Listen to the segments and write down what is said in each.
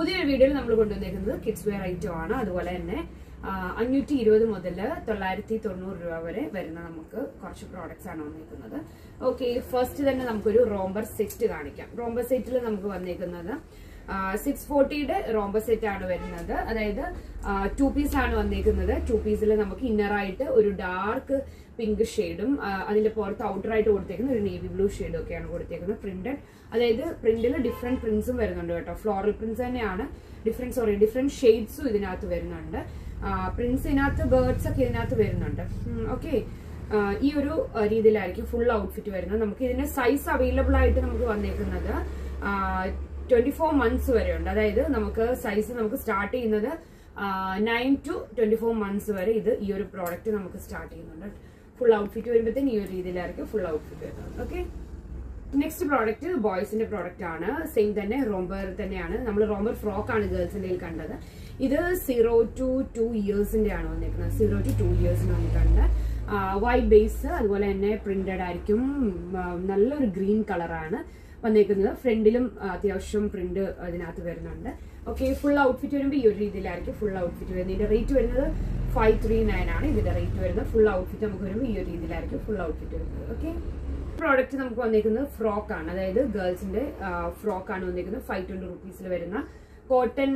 പുതിയൊരു വീഡിയോയിൽ നമ്മൾ കൊണ്ടുവന്നിരിക്കുന്നത് കിഡ്സ് വെയർ ഐറ്റം ആണ്. അതുപോലെ തന്നെ അഞ്ഞൂറ്റി ഇരുപത് മുതൽ തൊള്ളായിരത്തി തൊണ്ണൂറ് രൂപ വരെ വരുന്ന നമുക്ക് കുറച്ച് പ്രോഡക്റ്റ്സ് ആണ് വന്നിരിക്കുന്നത് ഓക്കെ ഫസ്റ്റ് തന്നെ നമുക്കൊരു റോംബർ സെറ്റ് കാണിക്കാം. റോംബർ സെറ്റിൽ നമുക്ക് വന്നിരിക്കുന്നത് സിക്സ് ഫോർട്ടിയുടെ റോംബോ സെറ്റ് ആണ് വരുന്നത്. അതായത് ടു പീസ് ആണ് വന്നേക്കുന്നത്. ടു പീസിൽ നമുക്ക് ഇന്നർ ആയിട്ട് ഒരു ഡാർക്ക് പിങ്ക് ഷെയ്ഡും അതിന്റെ പുറത്ത് ഔട്ടർ ആയിട്ട് കൊടുത്തേക്കുന്ന ഒരു നേവി ബ്ലൂ ഷെയ്ഡും ഒക്കെയാണ് കൊടുത്തേക്കുന്നത് പ്രിന്റഡ് അതായത് പ്രിന്റിൽ ഡിഫറെന്റ് പ്രിന്റ്സും വരുന്നുണ്ട് കേട്ടോ. ഫ്ലോറൽ പ്രിന്റ്സ് തന്നെയാണ്. ഡിഫറെന്റ് സോറി ഡിഫറെന്റ് ഷെയ്ഡ്സും ഇതിനകത്ത് വരുന്നുണ്ട്. പ്രിന്റ്സ് ഇതിനകത്ത് ബേർഡ്സ് ഒക്കെ ഇതിനകത്ത് വരുന്നുണ്ട്. ഓക്കെ ഈ ഒരു രീതിയിലായിരിക്കും ഫുൾ ഔട്ട്ഫിറ്റ് വരുന്നത്. നമുക്ക് ഇതിന്റെ സൈസ് അവൈലബിൾ ആയിട്ട് നമുക്ക് വന്നേക്കുന്നത്. ട്വന്റി ഫോർ മന്ത്സ് വരെ ഉണ്ട് അതായത് നമുക്ക് സൈസ് നമുക്ക് സ്റ്റാർട്ട് ചെയ്യുന്നത് nine to twenty four months വരെ ഇത് ഈ ഒരു പ്രോഡക്റ്റ് നമുക്ക് സ്റ്റാർട്ട് ചെയ്യുന്നുണ്ട്. ഫുൾ ഔട്ട്ഫിറ്റ് വരുമ്പോഴത്തേന് ഈ ഒരു രീതിയിലായിരിക്കും ഫുൾ ഔട്ട്ഫിറ്റ് വരുന്നത്. ഓക്കെ നെക്സ്റ്റ് പ്രോഡക്റ്റ് ബോയ്സിന്റെ പ്രോഡക്റ്റ് ആണ്. സെയിം തന്നെ റോംബർ തന്നെയാണ്. നമ്മൾ റോംബർ ഫ്രോക്ക് ആണ് ഗേൾസിന്റെ കണ്ടത്. ഇത് സീറോ ടു ടു ഇയേഴ്സിന്റെ ആണ് വന്നിരിക്കുന്നത് സീറോ ടു ടു ഇയേഴ്സിന് വന്നിട്ടുണ്ട്. വൈറ്റ് ബേസ് അതുപോലെ തന്നെ പ്രിന്റഡ് ആയിരിക്കും. നല്ലൊരു ഗ്രീൻ കളറാണ് വന്നേക്കുന്നത്. ഫ്രണ്ടിലും അത്യാവശ്യം പ്രിന്റ് അതിനകത്ത് വരുന്നുണ്ട്. ഓക്കെ ഫുൾ ഔട്ട്ഫിറ്റ് വരുമ്പോൾ ഈ ഒരു രീതിയിലായിരിക്കും ഫുൾ ഔട്ട്ഫിറ്റ് വരുന്നത്. ഇതിന്റെ റേറ്റ് വരുന്നത് ഫൈവ് ത്രീ നയൻ ആണ്. ഇതിന്റെ റേറ്റ് വരുന്നത് ഫുൾ ഔട്ട്ഫിറ്റ് നമുക്ക് വരുമ്പോൾ ഈ ഒരു രീതിയിലായിരിക്കും ഫുൾ ഔട്ട്ഫിറ്റ് വരുന്നത്. ഓക്കെ പ്രോഡക്റ്റ് നമുക്ക് വന്നിരിക്കുന്നത് ഫ്രോക്കാണ് അതായത് ഗേൾസിന്റെ ഫ്രോക്കാണ് വന്നിരിക്കുന്നത് ഫൈവ് ട്വന്റി റുപ്പീസിൽ വരുന്ന കോട്ടൺ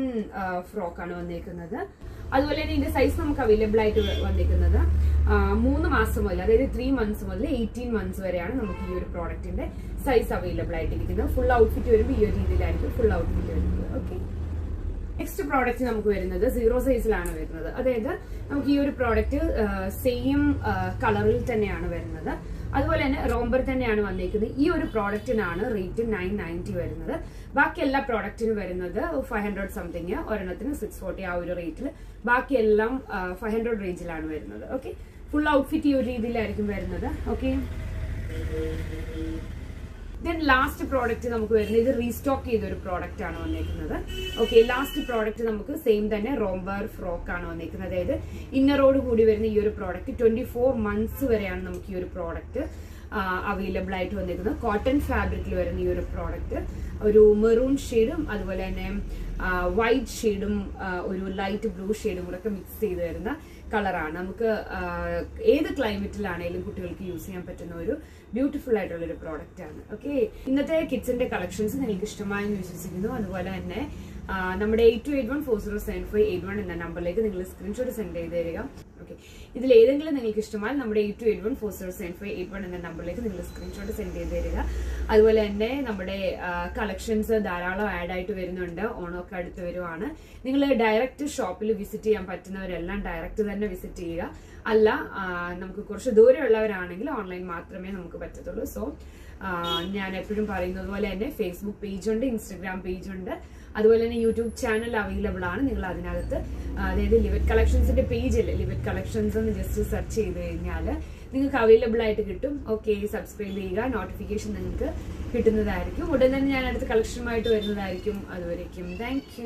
ആണ് വന്നിരിക്കുന്നത് അതുപോലെ തന്നെ ഇതിന്റെ സൈസ് നമുക്ക് അവൈലബിൾ ആയിട്ട് വന്നിരിക്കുന്നത് മൂന്ന് മാസം മുതൽ അതായത് ത്രീ മന്ത്സ് മുതൽ എയ്റ്റീൻ മന്ത്സ് വരെയാണ് നമുക്ക് ഈ ഒരു പ്രോഡക്റ്റിന്റെ സൈസ് അവൈലബിൾ ആയിട്ടിരിക്കുന്നത്. ഫുൾ ഔട്ട്ഫിറ്റ് വരുമ്പോൾ ഈ ഒരു രീതിയിലായിരിക്കും ഫുൾ ഔട്ട്ഫിറ്റ് വരുന്നത്. ഓക്കെ നെക്സ്റ്റ് പ്രോഡക്റ്റ് നമുക്ക് വരുന്നത് സീറോ സൈസിലാണ് വരുന്നത്. അതായത് നമുക്ക് ഈ ഒരു പ്രോഡക്റ്റ് സെയിം കളറിൽ തന്നെയാണ് വരുന്നത്. അതുപോലെ തന്നെ റോംബർ തന്നെയാണ് വന്നിരിക്കുന്നത് ഈ ഒരു പ്രോഡക്റ്റിനാണ് റേറ്റ് നയൻ നയന്റി വരുന്നത്. ബാക്കി എല്ലാ പ്രോഡക്റ്റിനും വരുന്നത് ഫൈവ് ഹൺഡ്രഡ് സംതിങ് ഒരെണ്ണത്തിന് സിക്സ് ഫോർട്ടി ആ ഒരു റേറ്റിൽ ബാക്കി എല്ലാം ഫൈവ് ഹൺഡ്രഡ് റേഞ്ചിലാണ് വരുന്നത്. ഓക്കെ ഫുൾ ഔട്ട്ഫിറ്റ് ഈ ഒരു രീതിയിലായിരിക്കും വരുന്നത്. ഓക്കെ ദെൻ ലാസ്റ്റ് പ്രോഡക്റ്റ് നമുക്ക് വരുന്നത് ഇത് റീസ്റ്റോക്ക് ചെയ്ത ഒരു പ്രോഡക്റ്റ് ആണ് വന്നേക്കുന്നത്. ഓക്കെ ലാസ്റ്റ് പ്രോഡക്റ്റ് നമുക്ക് സെയിം തന്നെ റോംബർ ഫ്രോക്ക് ആണ് വന്നേക്കുന്നത്. അതായത് ഇന്നറോട് കൂടി വരുന്ന ഈ ഒരു പ്രോഡക്റ്റ് ട്വന്റി ഫോർ മന്ത്സ് വരെയാണ് നമുക്ക് ഈ ഒരു പ്രോഡക്റ്റ് അവൈലബിൾ ആയിട്ട് വന്നിരിക്കുന്നത് കോട്ടൺ ഫാബ്രിക്കിൽ വരുന്ന ഈ ഒരു പ്രോഡക്റ്റ് ഒരു മെറൂൺ ഷെയ്ഡും അതുപോലെ തന്നെ വൈറ്റ് ഷെയ്ഡും ഒരു ലൈറ്റ് ബ്ലൂ ഷെയ്ഡും കൂടെ മിക്സ് ചെയ്ത് വരുന്ന കളറാണ് നമുക്ക് ഏത് ക്ലൈമറ്റിലാണെങ്കിലും കുട്ടികൾക്ക് യൂസ് ചെയ്യാൻ പറ്റുന്ന ഒരു ബ്യൂട്ടിഫുൾ ആയിട്ടുള്ള ഒരു പ്രോഡക്റ്റ് ആണ്. ഓക്കെ ഇന്നത്തെ കിച്ചന്റെ കളക്ഷൻസ് നിങ്ങൾക്ക് ഇഷ്ടമായെന്ന് വിശ്വസിക്കുന്നു. അതുപോലെ തന്നെ നമ്മുടെ eight two eight one four zero seven five eight one എന്ന നമ്പറിലേക്ക് നിങ്ങൾ സ്ക്രീൻഷോട്ട് സെൻഡ് ചെയ്ത് തരിക. ഓക്കെ ഇതിൽ ഏതെങ്കിലും നിങ്ങൾക്ക് ഇഷ്ടമായാൽ നമ്മുടെ eight two eight one four zero seven five eight one എന്ന നമ്പറിലേക്ക് നിങ്ങൾ സ്ക്രീൻഷോട്ട് സെൻഡ് ചെയ്ത് തരിക. അതുപോലെ തന്നെ നമ്മുടെ കളക്ഷൻസ് ധാരാളം ആഡ് ആയിട്ട് വരുന്നുണ്ട്. ഓണമൊക്കെ അടുത്ത് വരുവാണ്. നിങ്ങൾ ഡയറക്റ്റ് ഷോപ്പിൽ വിസിറ്റ് ചെയ്യാൻ പറ്റുന്നവരെല്ലാം ഡയറക്റ്റ് തന്നെ വിസിറ്റ് ചെയ്യുക. അല്ല നമുക്ക് കുറച്ച് ദൂരെയുള്ളവരാണെങ്കിൽ ഓൺലൈൻ മാത്രമേ നമുക്ക് പറ്റത്തുള്ളൂ. സോ ഞാൻ എപ്പോഴും പറയുന്നത് പോലെ തന്നെ ഫേസ്ബുക്ക് പേജുണ്ട് ഇൻസ്റ്റഗ്രാം പേജുണ്ട് അതുപോലെ തന്നെ യൂട്യൂബ് ചാനൽ അവൈലബിൾ ആണ്. നിങ്ങൾ അതിനകത്ത് അതായത് ലിവറ്റ് കളക്ഷൻസിന്റെ പേജിൽ ലിവറ്റ് കളക്ഷൻസ് എന്ന് ജസ്റ്റ് സെർച്ച് ചെയ്ത് കഴിഞ്ഞാൽ നിങ്ങൾക്ക് അവൈലബിൾ ആയിട്ട് കിട്ടും. ഓക്കെ സബ്സ്ക്രൈബ് ചെയ്യുക. നോട്ടിഫിക്കേഷൻ നിങ്ങൾക്ക് കിട്ടുന്നതായിരിക്കും. ഉടൻ തന്നെ ഞാൻ അടുത്ത കളക്ഷനുമായിട്ട് വരുന്നതായിരിക്കും. അതുവരേക്കും. താങ്ക്